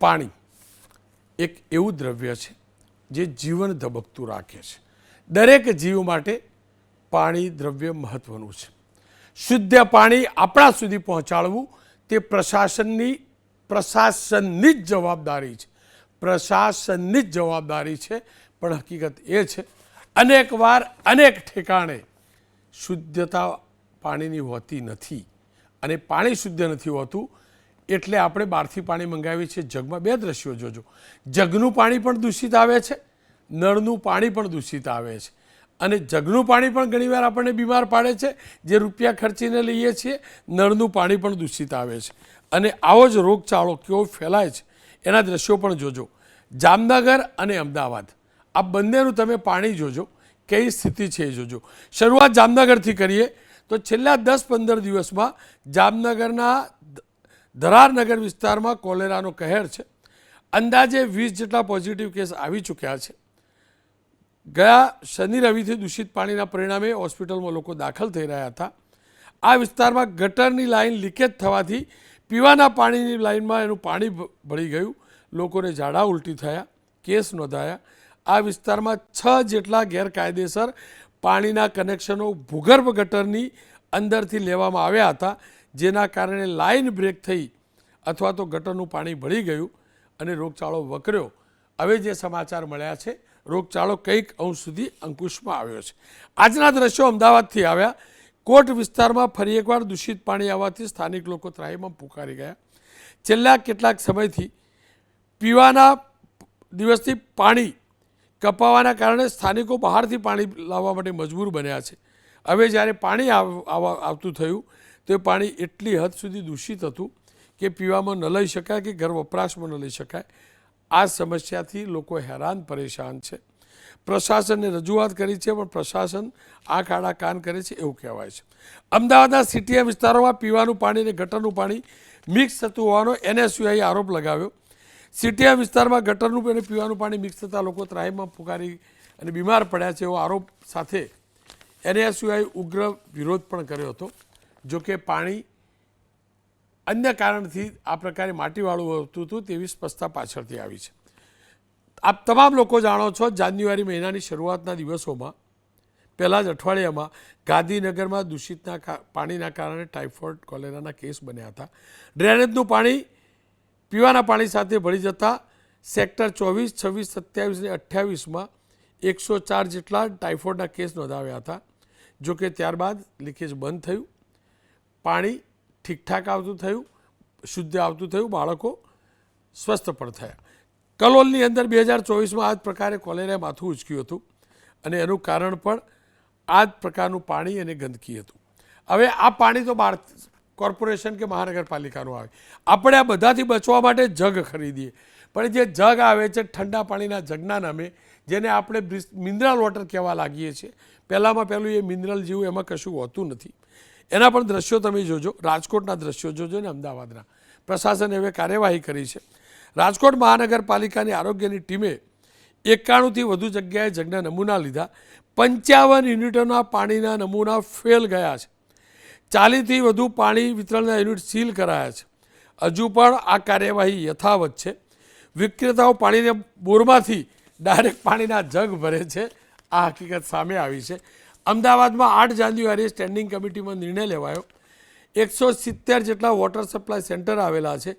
પાણી એક એવું દ્રવ્ય છે જે જીવન ધબકતું રાખે છે. દરેક જીવ માટે પાણી દ્રવ્ય મહત્વનું છે. શુદ્ધ પાણી આપણા સુધી પહોંચાડવું તે પ્રશાસનની પ્રશાસનની જ જવાબદારી છે. પ્રશાસનની જ જવાબદારી છે, પણ હકીકત એ છે અનેક વાર અનેક ઠેકાણે શુદ્ધતા પાણીની હોતી નથી અને પાણી શુદ્ધ નથી હોતું એટલે આપણે બહારથી પાણી મંગાવીએ છીએ. જગમાં બે દ્રશ્યો જોજો. જગનું પાણી પણ દૂષિત આવે છે, નળનું પાણી પણ દૂષિત આવે છે. અને જગનું પાણી પણ ઘણીવાર આપણને બીમાર પાડે છે. જે રૂપિયા ખર્ચીને લઈએ છીએ, નળનું પાણી પણ દૂષિત આવે છે. અને આવો જ રોગચાળો કેવો ફેલાય છે, એના દ્રશ્યો પણ જોજો. જામનગર અને અમદાવાદ, આ બંનેનું તમે પાણી જોજો કઈ સ્થિતિ છે એ જોજો. શરૂઆત જામનગરથી કરીએ, તો છેલ્લા દસ પંદર દિવસમાં જામનગરના ધરારનગર વિસ્તારમાં કોલેરાનો કહેર છે. અંદાજે વીસ જેટલા પોઝિટિવ કેસ આવી ચૂક્યા છે. ગયા શનિ રવિથી દૂષિત પાણીના પરિણામે હોસ્પિટલમાં લોકો દાખલ થઈ રહ્યા હતા. આ વિસ્તારમાં ગટરની લાઈન લીકેજ થવાથી પીવાના પાણીની લાઈનમાં એનું પાણી ભળી ગયું. લોકોને ઝાડા ઉલટી થયા, કેસ નોંધાયા. આ વિસ્તારમાં છ જેટલા ગેરકાયદેસર પાણીના કનેક્શનો ભૂગર્ભ ગટરની અંદરથી લેવામાં આવ્યા હતા. જેના કારણે લાઈન બ્રેક થઈ અથવા તો ગટરનું પાણી ભળી ગયું અને રોગચાળો વકર્યો. હવે જે સમાચાર મળ્યા છે, રોગચાળો કંઈક અંશ સુધી અંકુશમાં આવ્યો છે. આજના દ્રશ્યો અમદાવાદથી આવ્યા. કોટ વિસ્તારમાં ફરી એકવાર દૂષિત પાણી આવવાથી સ્થાનિક લોકો ત્રાહીમાં પુકારી ગયા. છેલ્લા કેટલાક સમયથી પીવાના દિવસથી પાણી કપાવાના કારણે સ્થાનિકો બહારથી પાણી લાવવા માટે મજબૂર બન્યા છે. હવે જ્યારે પાણી આવ- આવતું થયું તો પાણી એટલી હદ સુધી દૂષિત હતું કે પીવામાં ન લઈ શકાય કે ઘર વપરાશમાં ન લઈ શકાય. આ સમસ્યાથી લોકો હેરાન, પરેશાન છે. પ્રશાસનને રજૂઆત કરી છે, પણ પ્રશાસન આ આડા કાન કરે છે એવું કહેવાય છે. અમદાવાદના સિટીએ વિસ્તારોમાં પીવાનું પાણી અને ગટરનું પાણી મિક્સ થતું હોવાનો એનએસયુઆઈએ આરોપ લગાવ્યો. સિટીએ વિસ્તારમાં ગટરનું અને પીવાનું પાણી મિક્સ થતાં લોકો ત્રાહીમાં પુકારી અને બીમાર પડ્યા છે એવો આરોપ સાથે એનએસયુઆઈ ઉગ્ર વિરોધ પણ કર્યો હતો. જો કે પાણી અન્ય કારણથી આ પ્રકારે માટીવાળું હોતું હતું તેવી સ્પષ્ટતા પાછળથી આવી છે. આપ તમામ લોકો જાણો છો, જાન્યુઆરી મહિનાની શરૂઆતના દિવસોમાં, પહેલાં જ અઠવાડિયામાં ગાંધીનગરમાં દૂષિતના પાણીના કારણે ટાઇફોઇડ કોલેરાના કેસ બન્યા હતા. ડ્રેનેજનું પાણી, પીવાના પાણી સાથે ભળી જતા સેક્ટર ચોવીસ, છવ્વીસ, સત્યાવીસ અને અઠ્યાવીસમાં એકસો ચાર જેટલા ટાઇફોઇડના કેસ નોંધાવ્યા હતા. જોકે ત્યારબાદ લીકેજ બંધ થયું. પાણી ઠીકઠાક આવતું થયું, શુદ્ધ આવતું થયું, બાળકો સ્વસ્થ પણ થયા. કલોલની અંદર બે હજાર ચોવીસમાં આ જ પ્રકારે કોલેરિયા માથું ઉચક્યું હતું અને એનું કારણ પણ આ જ પ્રકારનું પાણી અને ગંદકી હતું. હવે આ પાણી તો બાર કોર્પોરેશન કે મહાનગરપાલિકાનું આવે. આપણે આ બધાથી બચવા માટે જગ ખરીદીએ. પણ જે જગ આવે છે, ઠંડા પાણીના જગના નામે, જેને આપણે મિનરલ વોટર કહેવા લાગીએ છીએ. પહેલાંમાં પહેલું એ મિનરલ જેવું એમાં કશું હોતું નથી. એના પણ દ્રશ્યો તમે જોજો. રાજકોટના દ્રશ્યો જોજો ને અમદાવાદના. પ્રશાસને હવે કાર્યવાહી કરી છે. રાજકોટ મહાનગરપાલિકાની આરોગ્યની ટીમે એકાણુંથી વધુ જગ્યાએ જગના નમૂના લીધા. પંચાવન યુનિટોના પાણીના નમૂના ફેલ ગયા છે. ચાલીસથી વધુ પાણી વિતરણના યુનિટ સીલ કરાયા છે. હજુ પણ આ કાર્યવાહી યથાવત છે. વિક્રેતાઓ પાણીને બોરમાંથી ડાયરેક્ટ પાણીના જગ ભરે છે. આ હકીકત સામે આવી છે. અમદાવાદમાં આઠ જાન્યુઆરીએ સ્ટેન્ડિંગ કમિટીમાં નિર્ણય લેવાયો. એકસો સિત્તેર જેટલા વોટર સપ્લાય સેન્ટર આવેલા છે.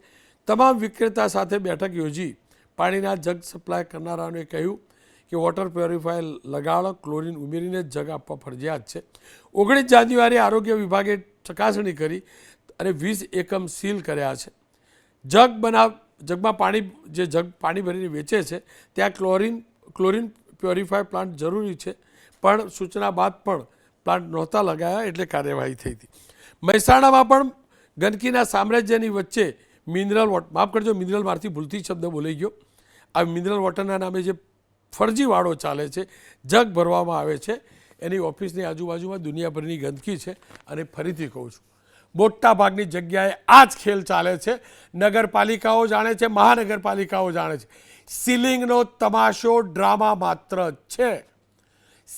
તમામ વિક્રેતા સાથે બેઠક યોજી. પાણીના જગ સપ્લાય કરનારાઓને કહ્યું કે વોટર પ્યોરિફાયર લગાડો, ક્લોરીન ઉમેરીને જગ આપવા ફરજિયાત છે. ઓગણીસ જાન્યુઆરીએ આરોગ્ય વિભાગે ચકાસણી કરી અને વીસ એકમ સીલ કર્યા છે. જગ બનાવ, જગમાં પાણી, જે જગ પાણી ભરીને વેચે છે, ત્યાં ક્લોરીન ક્લોરીન પ્યોરિફાય પ્લાન્ટ જરૂરી છે. પણ સૂચના બાદ પણ પ્લાન્ટ નહોતા લગાયા એટલે કાર્યવાહી થઈ હતી. મહેસાણામાં પણ ગંદકીના સામ્રાજ્યની વચ્ચે મિનરલ વોટર માફ કરજો, મિનરલ મારથી ભૂલથી શબ્દ બોલાઈ ગયો. આ મિનરલ વોટરના નામે જે ફરજીવાળો ચાલે છે, જગ ભરવામાં આવે છે, એની ઓફિસની આજુબાજુમાં દુનિયાભરની ગંદકી છે અને ફરીથી કહું છું મોટા ભાગની જગ્યાએ આ જ ખેલ ચાલે છે. નગરપાલિકાઓ જાણે છે, મહાનગરપાલિકાઓ જાણે છે. સીલિંગનો તમાશો ડ્રામા માત્ર છે.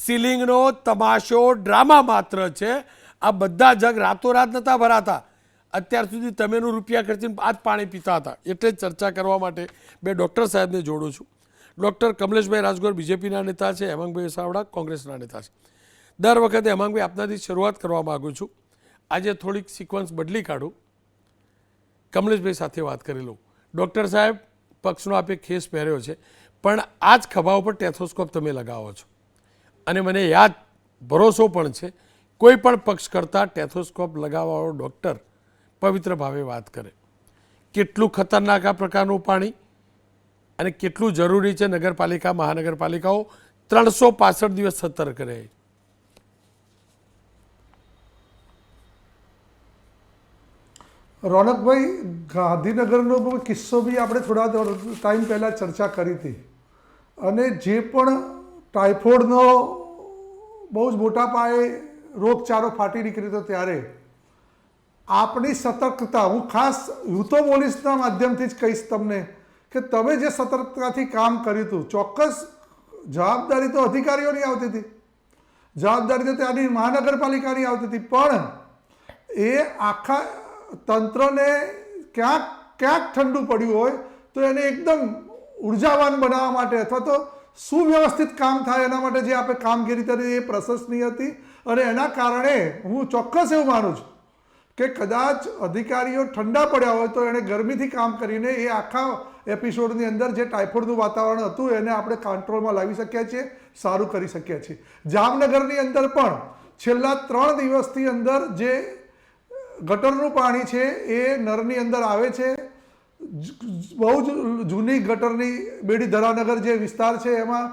સીલિંગનો તમાશો ડ્રામા માત્ર છે. આ બધા જગ રાતોરાત નહોતા ભરાતા. અત્યાર સુધી તમેનું રૂપિયા ખર્ચીને આ જ પાણી પીતા હતા. એટલે જ ચર્ચા કરવા માટે બે ડૉક્ટર સાહેબને જોડું છું. ડૉક્ટર કમલેશભાઈ રાજગોર બીજેપીના નેતા છે, હેમાંગભાઈ સાવડા કોંગ્રેસના નેતા છે. દર વખતે હેમાંગભાઈ આપનાથી શરૂઆત કરવા માગું છું. આજે થોડીક સિક્વન્સ બદલી કાઢું. કમલેશભાઈ સાથે વાત કરી લઉં. ડૉક્ટર સાહેબ, પક્ષનો આપે ખેસ પહેર્યો છે. પણ આ જ ખભા ઉપર ટેથોસ્કોપ તમે લગાવો છો. અને મને યાદ ભરોસો પણ છે, કોઈ પણ પક્ષ કરતાં ટેથોસ્કોપ લગાવવાળો ડૉક્ટર પવિત્ર ભાવે વાત કરે. કેટલું ખતરનાક આ પ્રકારનું પાણી અને કેટલું જરૂરી છે નગરપાલિકા, મહાનગરપાલિકાઓ ત્રણસો પાસઠ દિવસ સતર્ક રહે. રોનકભાઈ, ગાંધીનગરનો કિસ્સો બી આપણે થોડા ટાઈમ પહેલાં ચર્ચા કરી હતી. અને જે પણ ટાઇફોઇડનો બહુ જ મોટા પાયે રોગચાળો ફાટી નીકળ્યો હતો ત્યારે આપણી સતર્કતા, હું ખાસ યુતો પોલીસના માધ્યમથી જ કહીશ તમને કે તમે જે સતર્કતાથી કામ કર્યું હતું, ચોક્કસ જવાબદારી તો અધિકારીઓની આવતી હતી. જવાબદારી તો ત્યાંની મહાનગરપાલિકાની આવતી હતી, પણ એ આખા તંત્રને ક્યાંક ક્યાંક ઠંડુ પડ્યું હોય તો એને એકદમ ઉર્જાવાન બનાવવા માટે અથવા તો સુવ્યવસ્થિત કામ થાય એના માટે જે આપણે કામગીરી કરી એ પ્રશંસનીય હતી અને એના કારણે હું ચોક્કસ એવું માનું છું કે કદાચ અધિકારીઓ ઠંડા પડ્યા હોય તો એણે ગરમીથી કામ કરીને એ આખા એપિસોડની અંદર જે ટાઇફોઇડનું વાતાવરણ હતું એને આપણે કંટ્રોલમાં લાવી શક્યા છીએ, સારું કરી શક્યા છીએ. જામનગરની અંદર પણ છેલ્લા ત્રણ દિવસથી અંદર જે ગટરનું પાણી છે એ નરની અંદર આવે છે. બહુ જ જૂની ગટરની બેડી ધરાનગર જે વિસ્તાર છે, એમાં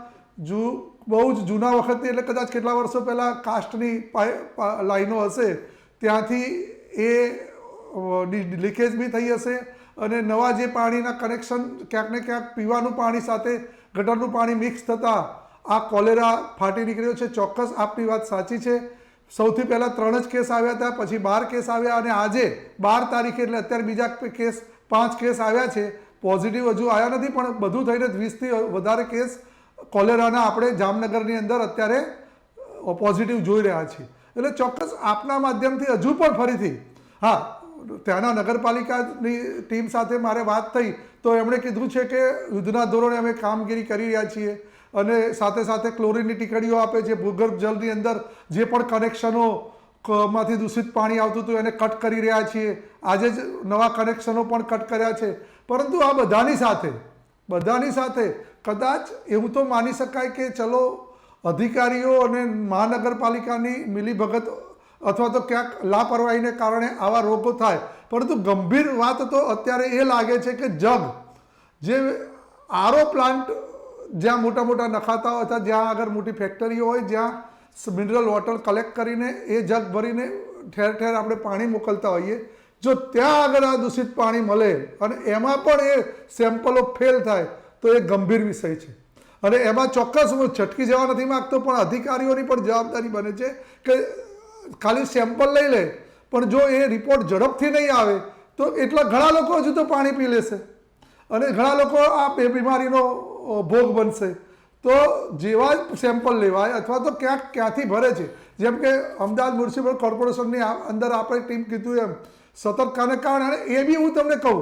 જુ, બહુ જ જૂના વખતની એટલે કદાચ કેટલા વર્ષો પહેલાં કાસ્ટની લાઈનો હશે, ત્યાંથી એ લીકેજ બી થઈ હશે અને નવા જે પાણીના કનેક્શન ક્યાંક ને ક્યાંક પીવાનું પાણી સાથે ગટરનું પાણી મિક્સ થતાં આ કોલેરા ફાટી નીકળ્યો છે. ચોક્કસ આપની વાત સાચી છે. સૌથી પહેલાં ત્રણ જ કેસ આવ્યા હતા, પછી બાર કેસ આવ્યા અને આજે બાર તારીખે, એટલે અત્યારે બીજા કેસ પાંચ કેસ આવ્યા છે. પોઝિટિવ હજુ આવ્યા નથી, પણ બધું થઈને વીસથી વધારે કેસ કોલેરાના આપણે જામનગરની અંદર અત્યારે પોઝિટિવ જોઈ રહ્યા છીએ. એટલે ચોક્કસ આપના માધ્યમથી હજુ પણ ફરીથી, હા, ત્યાંના નગરપાલિકાની ટીમ સાથે મારે વાત થઈ, તો એમણે કીધું છે કે યુદ્ધના ધોરણે અમે કામગીરી કરી રહ્યા છીએ અને સાથે સાથે ક્લોરીનની ટીકડીઓ આપે છે, ભૂગર્ભ જળની અંદર જે પણ કનેક્શનો માંથી દૂષિત પાણી આવતું હતું, એને કટ કરી રહ્યા છીએ. આજે જ નવા કનેક્શનો પણ કટ કર્યા છે. પરંતુ આ બધાની સાથે બધાની સાથે કદાચ એવું તો માની શકાય કે ચલો, અધિકારીઓ અને મહાનગરપાલિકાની મિલીભગત અથવા તો ક્યાંક લાપરવાહીને કારણે આવા રોગો થાય. પરંતુ ગંભીર વાત તો અત્યારે એ લાગે છે કે જગ, જે આરો પ્લાન્ટ, જ્યાં મોટા મોટા નખાતા હતા, જ્યાં આગળ મોટી ફેક્ટરીઓ હોય, જ્યાં મિનરલ વોટર કલેક્ટ કરીને એ જગ ભરીને ઠેર ઠેર આપણે પાણી મોકલતા હોઈએ. જો ત્યાં આગળ આ દૂષિત પાણી મળે અને એમાં પણ એ સેમ્પલો ફેલ થાય, તો એ ગંભીર વિષય છે. અને એમાં ચોક્કસ હું છટકી જવા નથી માગતો, પણ અધિકારીઓની પણ જવાબદારી બને છે કે ખાલી સેમ્પલ લઈ લે, પણ જો એ રિપોર્ટ ઝડપથી નહીં આવે, તો એટલા ઘણા લોકો હજુ તો પાણી પી લેશે. અને ઘણા લોકો આ બીમારીનો ભોગ બનશે. તો જેવા સેમ્પલ લેવાય અથવા તો ક્યાંક ક્યાંથી ભરે છે. જેમ કે અમદાવાદ મ્યુનિસિપલ કોર્પોરેશનની અંદર આપણે ટીમ કીધું એમ, સતર્કતાને કારણે એ બી હું તમને કહું,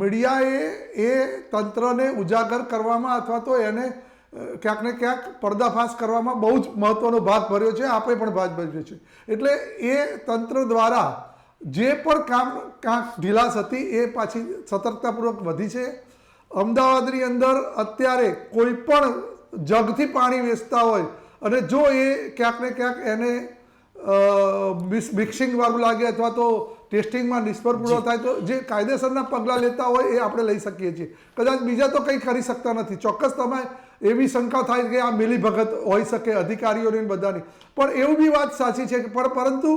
મીડિયાએ એ તંત્રને ઉજાગર કરવામાં અથવા તો એને ક્યાંક ને ક્યાંક પર્દાફાશ કરવામાં બહુ જ મહત્વનો ભાગ ભર્યો છે આપણે પણ ભાગ ભર્યો છે. એટલે એ તંત્ર દ્વારા જે પણ કામ ક્યાંક ઢીલાસ હતી એ પાછી સતર્કતાપૂર્વક વધી છે. અમદાવાદની અંદર અત્યારે કોઈ પણ જગથી પાણી વેચતા હોય અને જો એ ક્યાંક ને ક્યાંક એને મિક્સિંગ વાળું લાગે અથવા તો ટેસ્ટિંગમાં નિષ્ફળ પૂરો થાય તો જે કાયદેસરના પગલાં લેતા હોય એ આપણે લઈ શકીએ છીએ. કદાચ બીજા તો કંઈ કરી શકતા નથી. ચોક્કસ તમે એવી શંકા થાય કે આ મિલીભગત હોઈ શકે અધિકારીઓની બધાની. પણ એવું બી વાત સાચી છે કે પણ પરંતુ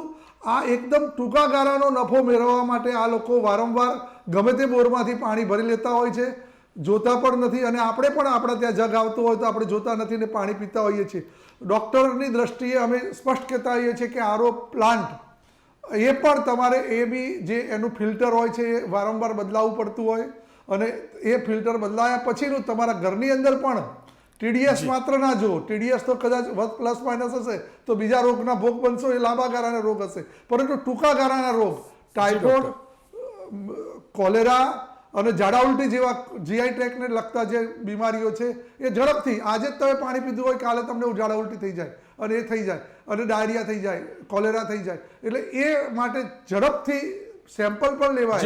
આ એકદમ ટૂંકા ગાળાનો નફો મેળવવા માટે આ લોકો વારંવાર ગમે તે બોરમાંથી પાણી ભરી લેતા હોય છે. જોતા પણ નથી અને આપણે પણ આપણા ત્યાં જગ આવતું હોય તો આપણે જોતા નથી ને પાણી પીતા હોઈએ છીએ. ડૉક્ટરની દ્રષ્ટિએ અમે સ્પષ્ટ કહેતા હોઈએ છીએ કે આરો પ્લાન્ટ એ પણ તમારે એ બી જે એનું ફિલ્ટર હોય છે એ વારંવાર બદલાવવું પડતું હોય અને એ ફિલ્ટર બદલાયા પછીનું તમારા ઘરની અંદર પણ ટીડીએસ માત્ર ના જુઓ. ટીડીએસ તો કદાચ પ્લસ માઇનસ હશે તો બીજા રોગના ભોગ બનશો એ લાંબા ગાળાના રોગ હશે. પરંતુ ટૂંકા ગાળાના રોગ ટાઇફોઇડ કોલેરા અને ઝાડા ઉલટી જેવા જીઆઈ ટ્રેકને લગતા જે બીમારીઓ છે એ ઝડપથી આજે જ તમે પાણી પીધું હોય કાલે તમને ઝાડા ઉલટી થઈ જાય અને એ થઈ જાય અને ડાયરિયા થઈ જાય કોલેરા થઈ જાય એટલે એ માટે ઝડપથી સેમ્પલ પણ લેવાય.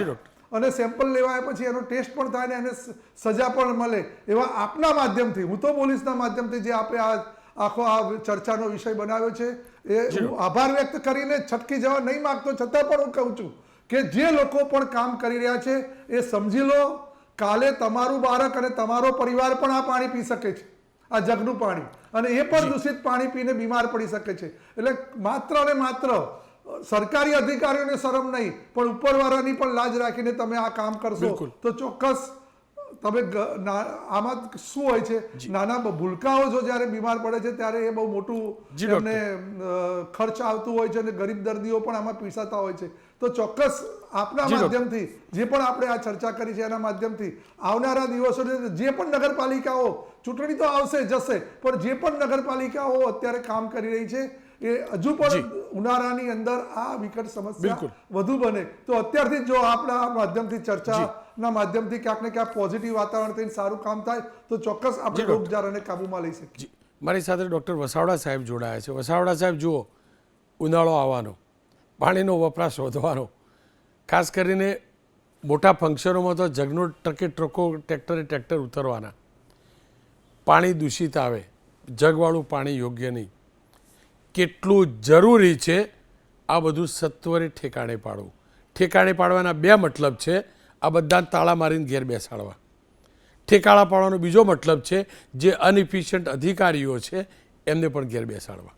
અને સેમ્પલ લેવાય પછી એનો ટેસ્ટ પણ થાય ને એને સજા પણ મળે એવા આપના માધ્યમથી હું તો પોલીસના માધ્યમથી જે આપણે આ આખો આ ચર્ચાનો વિષય બનાવ્યો છે એ હું આભાર વ્યક્ત કરીને છટકી જવા નહીં માગતો છતાં પણ હું કહું છું કે જે લોકો પણ કામ કરી રહ્યા છે એ સમજી લો કાલે તમારું બાળક અને તમારો પરિવાર પણ આ પાણી પી શકે છે આ જગનું પાણી. અને એ પણ દૂષિત પાણી પીને બીમાર પડી શકે છે. એટલે માત્ર અને માત્ર સરકારી અધિકારીઓને શરમ નહીં પણ ઉપરવાળાની પણ લાજ રાખીને તમે આ કામ કરશો તો ચોક્કસ તમે આમાં શું હોય છે? નાના ભૂલકાઓ જો જ્યારે બીમાર પડે છે ત્યારે એ બહુ મોટું એમને ખર્ચ આવતું હોય છે અને ગરીબ દર્દીઓ પણ આમાં પીસાતા હોય છે. તો ચોક્કસ આપના માધ્યમથી જે પણ આપણે આ ચર્ચા કરી છે એના માધ્યમથી આવનારા દિવસો જે પણ નગરપાલિકાઓ ચૂંટણી તો આવશે જશે પણ જે પણ નગરપાલિકાઓ અત્યારે કામ કરી રહી છે એ હજુ પણ ઉનાળાની અંદર આ વિકટ સમસ્યા. વધુ બને. તો અત્યારથી જો આપણા માધ્યમથી ચર્ચાના માધ્યમથી ક્યાંક ને ક્યાંક પોઝિટિવ વાતાવરણ થઈને સારું કામ થાય તો ચોક્કસ આપણે. રોગચાળાને કાબૂમાં લઈ શકીએ. મારી સાથે ડૉક્ટર વસાવડા સાહેબ જોડાયા છે. વસાવડા સાહેબ જુઓ ઉનાળો આવવાનો પાણીનો વપરાશ વધવાનો. ખાસ કરીને મોટા ફંક્શનોમાં તો જગનો ટકે ટ્રકો ટ્રેક્ટરે ટ્રેક્ટર ઉતરવાના. પાણી દૂષિત આવે જગવાળું પાણી યોગ્ય નહીં. કેટલું જરૂરી છે આ બધું સત્વરે ઠેકાણે પાડવું. ઠેકાણે પાડવાના બે મતલબ છે. આ બધા તાળા મારીને ઘેર બેસાડવા. ઠેકાણા પાડવાનો બીજો મતલબ છે, જે અનઇફિશિયન્ટ અધિકારીઓ છે, એમને પણ ઘેર બેસાડવા.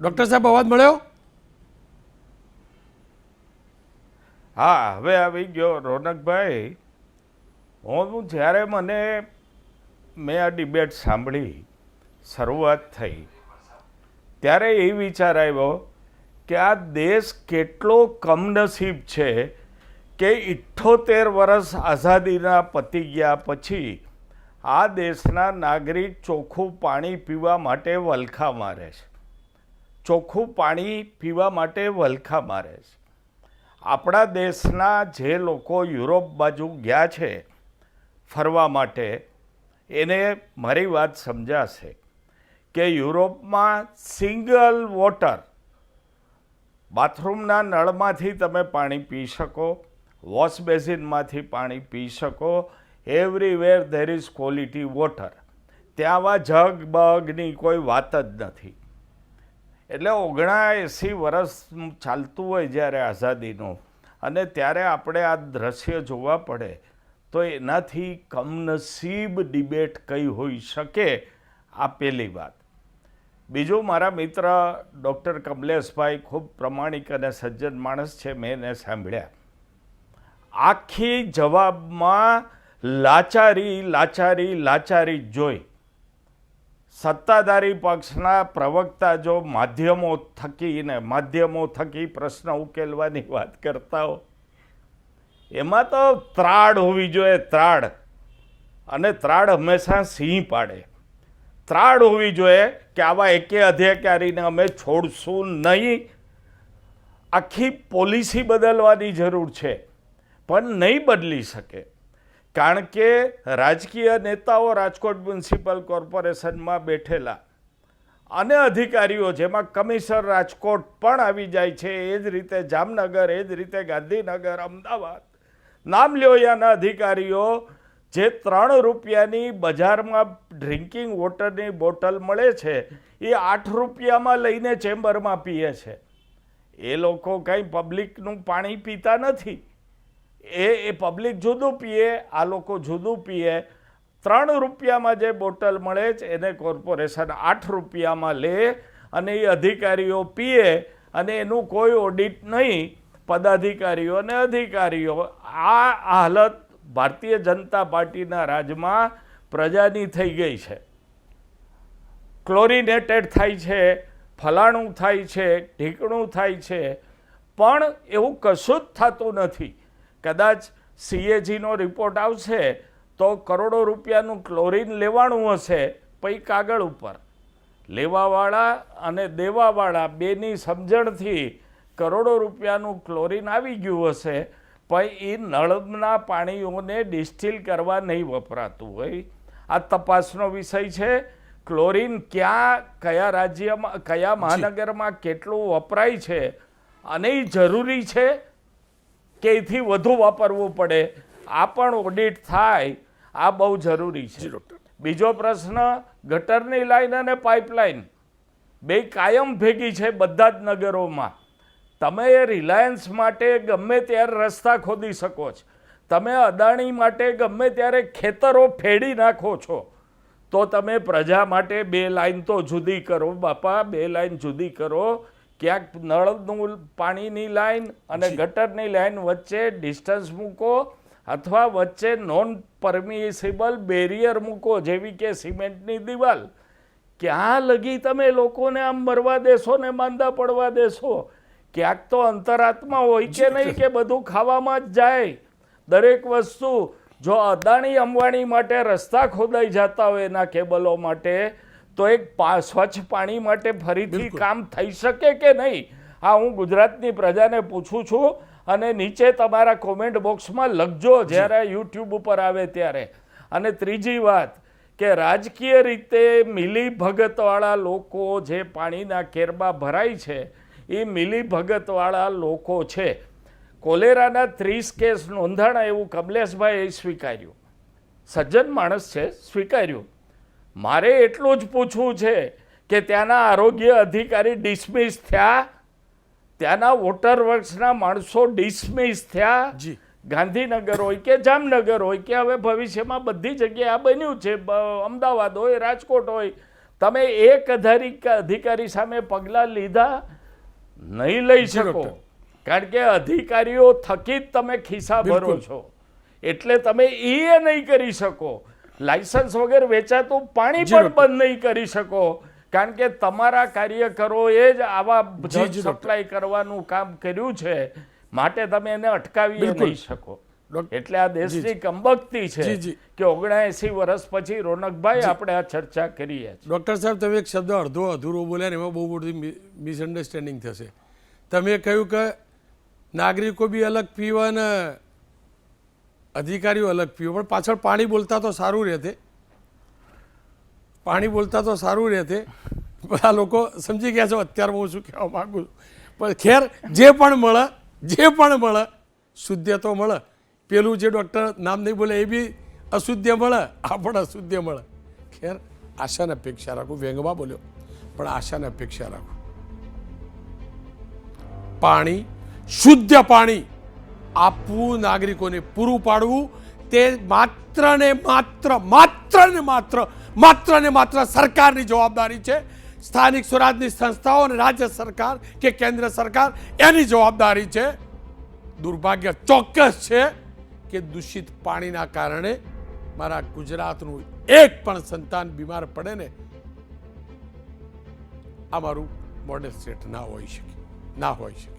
ડૉક્ટર સાહેબ, અવાજ મળ્યો? હા, હવે આવી ગયો રોનકભાઈ. હું જ્યારે મને, મેં આ ડિબેટ સાંભળી શરૂઆત થઈ. ત્યારે એ વિચાર આવ્યો કે આ દેશ કેટલો કમનસીબ છે કે ઇઠ્ઠોતેર વર્ષ આઝાદીના પતી ગયા પછી આ દેશના નાગરિક ચોખ્ખું પાણી પીવા માટે વલખા મારે છે. ચોખ્ખું પાણી પીવા માટે વલખા મારે છે. આપણા દેશના જે લોકો યુરોપ બાજુ ગયા છે ફરવા માટે, એને મારી વાત સમજાશે. કે યુરોપમાં સિંગલ વોટર બાથરૂમના નળમાંથી તમે પાણી પી શકો, વોશ બેસિનમાંથી પાણી પી શકો everywhere there is quality water ત્યાં આવા જગ બગની કોઈ વાત જ નથી. એટલે ઓગણા એંસી વર્ષ ચાલતું હોય જ્યારે આઝાદીનું, અને ત્યારે આપણે આ દ્રશ્ય જોવા પડે, તો એનાથી કમનસીબ ડિબેટ કઈ હોઈ શકે આ પહેલી વાત. બીજું મારા મિત્ર ડૉક્ટર કમલેશભાઈ ખૂબ પ્રમાણિક અને સજ્જન માણસ છે, મેં એને સાંભળ્યા. આખી જવાબમાં લાચારી લાચારી લાચારી જોઈ. સત્તાધારી પક્ષના પ્રવક્તા જો માધ્યમો થકીને માધ્યમો થકી પ્રશ્ન ઉકેલવાની વાત કરતા હો. એમાં તો ત્રાડ હોવી જોઈએ, ત્રાડ. અને ત્રાડ હંમેશા સિંહ પાડે. ત્રાડ હોવી જોઈએ કે આવા એકે અધિકારીને અમે છોડશું નહીં. આખી પોલિસી બદલવાની જરૂર છે, પણ નહીં બદલી શકે. કારણ કે રાજકીય નેતાઓ રાજકોટ મ્યુનિસિપલ કોર્પોરેશનમાં બેઠેલા અને અધિકારીઓ, જેમાં કમિશનર રાજકોટ પણ આવી જાય છે, એ જ રીતે જામનગર, એ જ રીતે ગાંધીનગર, અમદાવાદ, નામ લ્યો અધિકારીઓ જે ત્રણ રૂપિયાની બજારમાં ડ્રિંકિંગ વોટરની બોટલ મળે છે, એ આઠ રૂપિયામાં લઈને ચેમ્બરમાં પીએ છે. એ લોકો કંઈ પબ્લિકનું પાણી પીતા નથી. એ એ પબ્લિક જુદું પીએ, આ લોકો જુદું પીએ. ત્રણ રૂપિયામાં જે બોટલ મળે છે, એને કોર્પોરેશન આઠ રૂપિયામાં લે અને એ અધિકારીઓ પીએ અને એનું કોઈ ઓડિટ નહીં. પદાધિકારીઓ અને અધિકારીઓ, આ હાલત ભારતીય જનતા પાર્ટીના રાજમાં પ્રજાની થઈ ગઈ છે. ક્લોરિનેટેડ થાય છે, ફલાણું થાય છે, ઢીકણું થાય છે. પણ એવું કશું જ થતું નથી. કદાચ સીએજીનો રિપોર્ટ આવશે તો કરોડો રૂપિયાનું ક્લોરિન લેવાનું હશે પછી કાગળ ઉપર. લેવાવાળા અને દેવાવાળા બેની સમજણથી કરોડો રૂપિયાનું ક્લોરીન આવી ગયું હશે. પણ એ નળના પાણીઓને ડિસ્ટિલ કરવા નહીં વપરાતું હોય. આ તપાસનો વિષય છે ક્લોરીન ક્યાં કયા રાજ્યમાં કયા મહાનગરમાં કેટલું વપરાય છે અને એ જરૂરી છે કે એથી વધુ વાપરવું પડે. આ પણ ઓડિટ થાય આ બહુ જરૂરી છે. બીજો પ્રશ્ન ગટરની લાઈન અને પાઇપલાઇન બે કાયમ ભેગી છે બધા જ નગરોમાં. તમે રિલાયન્સ માટે ગમે ત્યારે રસ્તા ખોદી શકો છો. તમે અદાણી માટે ગમે ત્યારે ખેતરો ફેડી નાખો છો. તો તમે પ્રજા માટે બે લાઈન તો જુદી કરો બાપા બે લાઈન જુદી કરો. ક્યાંક નળનું પાણીની લાઈન અને ગટરની લાઈન વચ્ચે ડિસ્ટન્સ મૂકો અથવા વચ્ચે નોન પરમિસિબલ બેરિયર મૂકો જેવી કે સિમેન્ટની દિવાલ. ક્યાં લગી તમે લોકોને આમ મરવા દેશો ને માંદા પડવા દેશો? ક્યાંક તો અંતરાત્મા હોય કે નહીં કે બધું ખાવામાં જ જાય. દરેક વસ્તુ જો અદાણી અંબાણી માટે રસ્તા ખોદાઈ જતા હોય એના કેબલો માટે તો એક સ્વચ્છ પાણી માટે ફરીથી કામ થઈ શકે કે નહીં? હા હું ગુજરાતની પ્રજાને પૂછું છું અને નીચે તમારા કોમેન્ટ બોક્સમાં લખજો જ્યારે યુટ્યુબ ઉપર આવે ત્યારે. અને ત્રીજી વાત કે રાજકીય રીતે મિલી ભગતવાળા લોકો જે પાણીના કેરબા ભરાય છે એ મિલી ભગતવાળા લોકો છે. કોલેરાના ત્રીસ કેસ નોંધાણા એવું કમલેશભાઈએ સ્વીકાર્યું. સજ્જન માણસ છે સ્વીકાર્યું. મારે એટલું જ પૂછવું છે કે ત્યાંના આરોગ્ય અધિકારી ડિસમિસ થયા? ત્યાંના વોટર વર્ક્સના માણસો ડિસમિસ થયા? જી. ગાંધીનગર હોય કે જામનગર હોય કે હવે ભવિષ્યમાં બધી જગ્યાએ આ બન્યું છે અમદાવાદ હોય રાજકોટ હોય. તમે એક અધિકારી સામે પગલાં લીધા? નહીં લઈ શકો. કારણ કે અધિકારીઓ થકી જ તમે ખિસ્સા ભરો છો. એટલે તમે એ નહીં કરી શકો. લાયસન્સ વગર વેચાતું પાણી પણ બંધ નહીં કરી શકો. કારણ કે તમારા કાર્યકરોએ જ આવા સપ્લાય કરવાનું કામ કર્યું છે. માટે તમે એને અટકાવી. નહીં શકો. એટલે આ દેશની કંબકતી છે. કે ઓગણએસી વર્ષ પછી રોનકભાઈ આપણે આ ચર્ચા કરીએ ડૉક્ટર સાહેબ તમે એક શબ્દ અડધો અધૂરો બોલ્યા ને એમાં બહુ મોટી મિસઅન્ડરસ્ટેન્ડિંગ થશે. તમે કહ્યું કે નાગરિકો બી અલગ પીવા ને અધિકારીઓ અલગ પીવો પણ પાછળ પાણી બોલતા તો સારું રહેતે. પાણી બોલતા તો સારું રહેતે. બધા લોકો સમજી ગયા છો અત્યારે હું શું કહેવા માગું છું. પણ ખેર જે પણ મળે જે પણ મળે શુદ્ધ તો મળે. પેલું જે ડૉક્ટર નામ નહીં બોલે એ બી અશુદ્ધ્ય મળે, આ પણ અશુદ્ધ મળે. ખેર, આશાને અપેક્ષા રાખું વ્યંગમાં બોલ્યો, પણ આશાને અપેક્ષા રાખું. પાણી, શુદ્ધ પાણી આપવું નાગરિકોને પૂરું પાડવું, તે માત્ર ને માત્ર માત્ર ને માત્ર માત્ર ને માત્ર સરકારની જવાબદારી છે. સ્થાનિક સ્વરાજની સંસ્થાઓ અને રાજ્ય સરકાર કે કેન્દ્ર સરકાર એની જવાબદારી છે. દુર્ભાગ્ય ચોક્કસ છે કે દૂષિત પાણીના કારણે મારા ગુજરાતનું એક પણ સંતાન બીમાર પડે ને, આ મારું મોડેલ સ્ટેટ ના હોઈ શકે, ના હોઈ શકે.